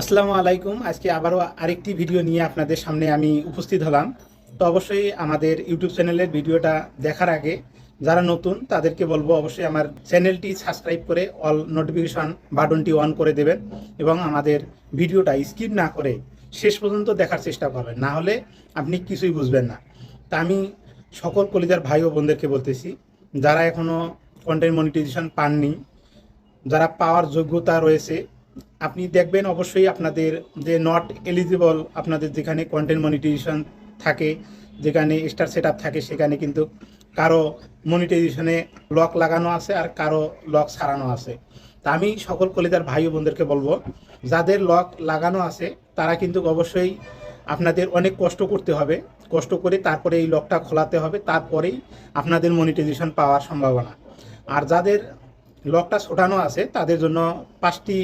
আসসালামু আলাইকুম। আজকে আবারও আরেকটি ভিডিও নিয়ে আপনাদের সামনে আমি উপস্থিত হলাম। তো অবশ্যই আমাদের ইউটিউব চ্যানেলের ভিডিওটা দেখার আগে যারা নতুন, তাদেরকে বলব অবশ্যই আমার চ্যানেলটি সাবস্ক্রাইব করে অল নোটিফিকেশন বাটনটি অন করে দেবেন এবং আমাদের ভিডিওটা স্কিপ না করে শেষ পর্যন্ত দেখার চেষ্টা করবেন। না হলে আপনি কিছুই বুঝবেন না। তা আমি সকল কলিজার ভাই ও বোনদেরকে বলতেছি, যারা এখনও কন্টেন্ট মনিটাইজেশন পাননি, যারা পাওয়ার যোগ্যতা রয়েছে আপনি দেখবেন অবশ্যই আপনাদের যে নট এলিজিবল আপনাদের যেখানে কন্টেন্ট মনিটাইজেশন থাকে, যেখানে স্টার সেট থাকে, সেখানে কিন্তু কারও মনিটাইজেশনে লক লাগানো আছে আর কারও লক সারানো আছে। তা আমি সকল কলিদার ভাই বোনদেরকে বলব, যাদের লক লাগানো আছে, তারা কিন্তু অবশ্যই আপনাদের অনেক কষ্ট করতে হবে। কষ্ট করে তারপরে এই লকটা খোলাতে হবে, তারপরেই আপনাদের মনিটাইজেশন পাওয়ার সম্ভাবনা। আর যাদের লকটা ছোটানো আছে, তাদের জন্য পাঁচটি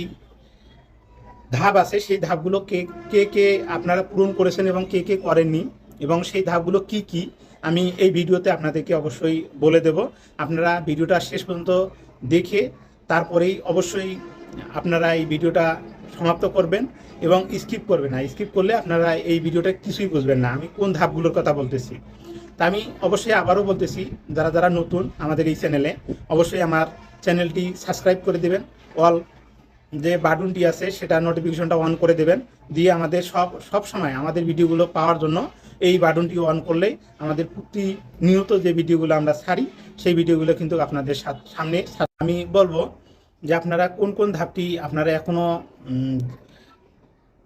ধাপ আছে, সেই ধাপগুলো কে কে কে আপনারা পূরণ করেছেন এবং কে কে করেননি এবং সেই ধাপগুলো কি কি আমি এই ভিডিওতে আপনাদেরকে অবশ্যই বলে দেব। আপনারা ভিডিওটা শেষ পর্যন্ত দেখে তারপরেই অবশ্যই আপনারা এই ভিডিওটা সমাপ্ত করবেন এবং স্কিপ করবেন না। স্কিপ করলে আপনারা এই ভিডিওটা কিছুই বুঝবেন না। আমি কোন ধাপগুলোর কথা বলতেছি? তা আমি অবশ্যই আবারও বলতেছি, যারা যারা নতুন আমাদের এই চ্যানেলে, অবশ্যই আমার চ্যানেলটি সাবস্ক্রাইব করে দেবেন। অল যে বাটনটি আছে সেটা নোটিফিকেশনটা অন করে দেবেন। দিয়ে আমাদের সব সব সময় আমাদের ভিডিওগুলো পাওয়ার জন্য এই বাটনটি অন করলেই আমাদের প্রতিনিয়ত যে ভিডিওগুলো আমরা ছাড়ি, সেই ভিডিওগুলো কিন্তু আপনাদের সামনে আমি বলব যে আপনারা কোন কোন ধাপটি আপনারা এখনও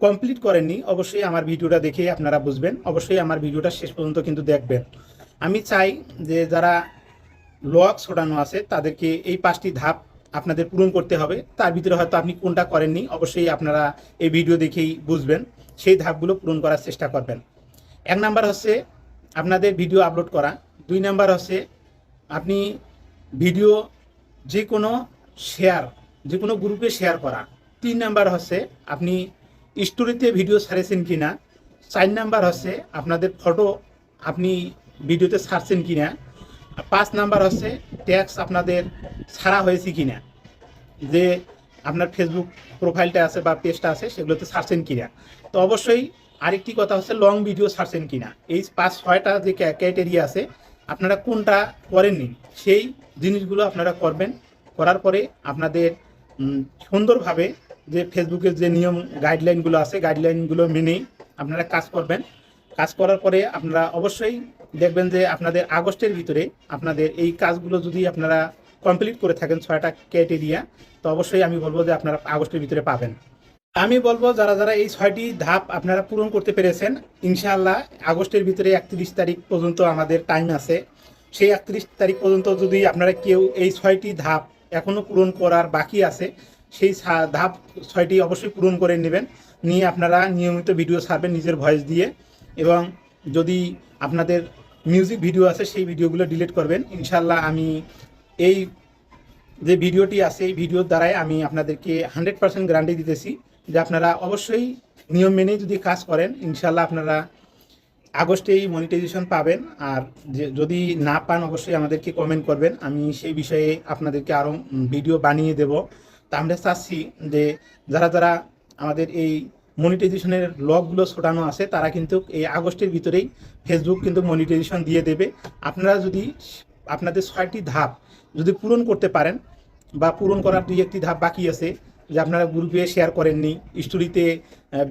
কমপ্লিট করেননি, অবশ্যই আমার ভিডিওটা দেখে আপনারা বুঝবেন। অবশ্যই আমার ভিডিওটা শেষ পর্যন্ত কিন্তু দেখবেন। আমি চাই যে যারা লক ছোটানো আছে তাদেরকে এই পাঁচটি ধাপ আপনাদের পূরণ করতে হবে। তার ভিতরে হয়তো আপনি কোনটা করেননি, অবশ্যই আপনারা এই ভিডিও দেখেই বুঝবেন। সেই ধাপগুলো পূরণ করার চেষ্টা করবেন। এক নাম্বার হচ্ছে আপনাদের ভিডিও আপলোড করা। দুই নাম্বার হচ্ছে আপনি ভিডিও যে কোনো শেয়ার যে কোনো গ্রুপে শেয়ার করা। তিন নাম্বার হচ্ছে আপনি স্টোরিতে ভিডিও ছাড়েছেন কিনা। চার নাম্বার হচ্ছে আপনাদের ফটো আপনি ভিডিওতে ছাড়ছেন কিনা। পাঁচ নাম্বার হচ্ছে ট্যাক্স আপনাদের ছাড়া হয়েছে কি না যে আপনার ফেসবুক প্রোফাইলটা আছে বা পেজটা আছে, সেগুলোতে ছাড়ছেন কিনা? তো অবশ্যই আরেকটি কথা হচ্ছে লং ভিডিও ছাড়ছেন কিনা? এই পাঁচ, ছয়টা যে ক্যাটেরিয়া আছে, আপনারা কোনটা করেননি, সেই জিনিসগুলো আপনারা করবেন। করার পরে আপনাদের সুন্দরভাবে যে ফেসবুকের যে নিয়ম গাইডলাইনগুলো আছে গাইডলাইনগুলো মেনেই আপনারা কাজ করবেন। কাজ করার পরে আপনারা অবশ্যই দেখবেন যে আপনাদের আগস্টের ভিতরে আপনাদের এই কাজগুলো যদি আপনারা কমপ্লিট করে থাকেন ছয়টা ক্যাটেরিয়া তো অবশ্যই আমি বলব যে আপনারা আগস্টের ভিতরে পাবেন। আমি বলব যারা যারা এই ছয়টি ধাপ আপনারা পূরণ করতে পেরেছেন, ইনশাআল্লাহ আগস্টের ভিতরে একত্রিশ তারিখ পর্যন্ত আমাদের টাইম আছে। সেই একত্রিশ তারিখ পর্যন্ত যদি আপনারা কেউ এই ছয়টি ধাপ এখনও পূরণ করার বাকি আছে, সেই ধাপ ছয়টি অবশ্যই পূরণ করে নেবেন। নিয়ে আপনারা নিয়মিত ভিডিও ছাড়বেন নিজের ভয়েস দিয়ে এবং যদি আপনাদের মিউজিক ভিডিও আছে, সেই ভিডিওগুলো ডিলিট করবেন। ইনশাল্লাহ আমি এই যে ভিডিওটি আছে, এই ভিডিওর দ্বারাই আমি আপনাদেরকে হান্ড্রেড পার্সেন্ট গ্যারান্টি দিতেছি যে আপনারা অবশ্যই নিয়ম মেনে যদি কাজ করেন ইনশাল্লাহ আপনারা আগস্টেই মনিটাইজেশন পাবেন। আর যদি না পান, অবশ্যই আমাদেরকে কমেন্ট করবেন। আমি সেই বিষয়ে আপনাদেরকে আরও ভিডিও বানিয়ে দেব। তা আমরা চাচ্ছি যে যারা যারা আমাদের এই মনিটাইজেশনের লগগুলো ছোটানো আছে, তারা কিন্তু এই আগস্টের ভিতরেই ফেসবুক কিন্তু মনিটাইজেশন দিয়ে দেবে। আপনারা যদি আপনাদের ছয়টি ধাপ যদি পূরণ করতে পারেন বা পূরণ করার দুই একটি ধাপ বাকি আছে, যে আপনারা গ্রুপে শেয়ার করেননি স্টোরিতে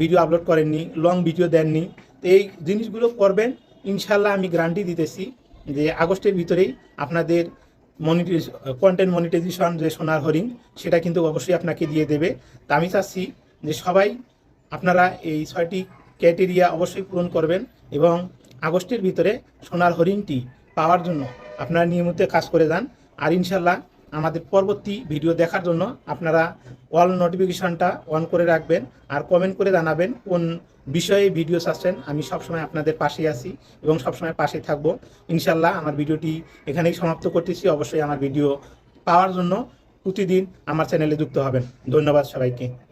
ভিডিও আপলোড করেননি লং ভিডিও দেননি, তো এই জিনিসগুলো করবেন ইনশাল্লাহ আমি গ্যারান্টি দিতেছি যে আগস্টের ভিতরেই আপনাদের মনিটাইজ কন্টেন্ট মনিটাইজেশন যে সোনার হরিণ, সেটা কিন্তু অবশ্যই আপনাকে দিয়ে দেবে। তা আমি চাচ্ছি যে সবাই আপনারা এই ছয়টি ক্রাইটেরিয়া অবশ্যই পূরণ করবেন এবং আগস্টের ভিতরে সোনার হরিণটি পাওয়ার জন্য আপনারা নিয়মিত কাজ করে যান। আর ইনশাল্লাহ আমাদের পরবর্তী ভিডিও দেখার জন্য আপনারা অল নোটিফিকেশনটা অন করে রাখবেন আর কমেন্ট করে জানাবেন কোন বিষয়ে ভিডিও চাচ্ছেন। আমি সবসময় আপনাদের পাশে আছি এবং সবসময় পাশে থাকব। ইনশাল্লাহ আমার ভিডিওটি এখানেই সমাপ্ত করতেছি। অবশ্যই আমার ভিডিও পাওয়ার জন্য প্রতিদিন আমার চ্যানেলে যুক্ত হবেন। ধন্যবাদ সবাইকে।